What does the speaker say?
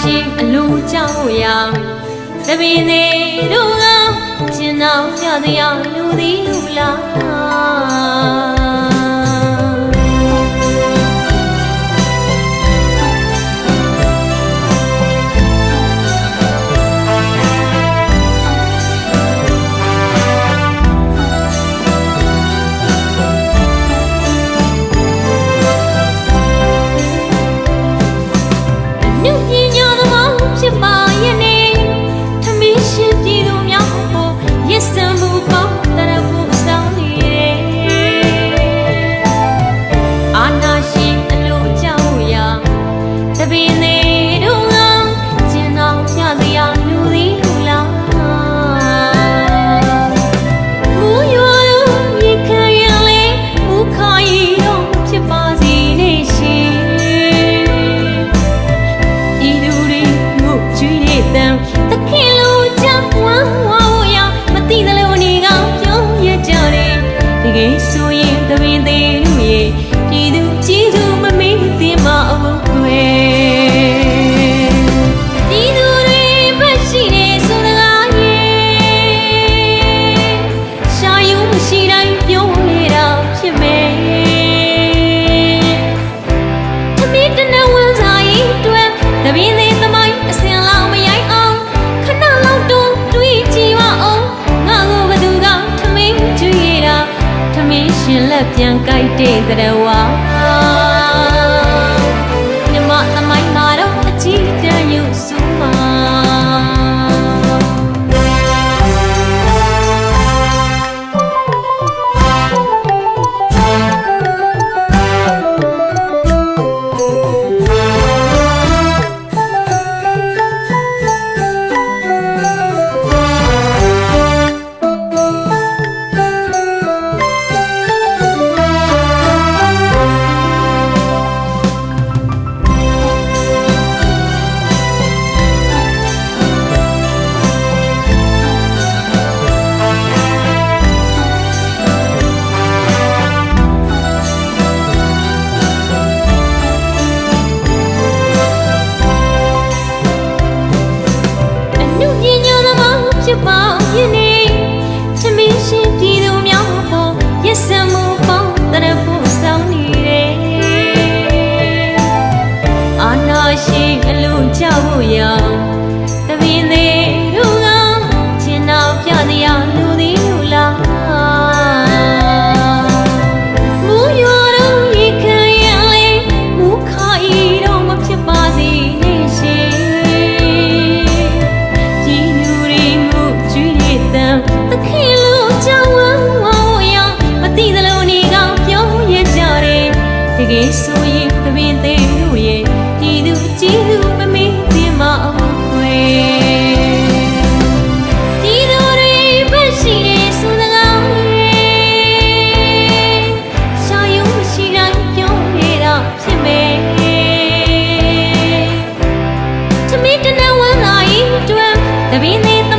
ရှိအလိုကြောင့်ရာတပင်းသေးတို့ကကျင်အောင်ပြတရားလူသည်လူလား ရှိတိုင်းပြောနေတာဖြစ်မယ်။သမီးတနဝန်စားရင်တွေ့တပင်းသေးသမိုင်းအစင်လောက်မရိုက်အောင်ခဏလောက်တွန်းတွေးကြည့်ပါအောင်ငါကိုဘသူကသမင်းကြွေးတာသမင်းရှင်လက်ပြန်ကြိုက်တဲ့တရဝါ တို့ကြောက်ဖို့ရောင်တပင်သေးတို့ကကျင်တော်ပြတရားလူသည်လူလားမူရောတို့ရေခံရလေမူခါဤတော့မဖြစ်ပါစေနဲ့ရှင်ဒီလူတွေမူကျွေးတဲ့တန်သခင်လူကြောက်ဝမ်းဝောင်းရောင်မသိသလိုနေကောင်ပြောရကြတယ်တကယ်ဆိုရင်တပင်သေးတို့ရဲ့ တနဝမ်းသာဤတွင်တပင်းသေး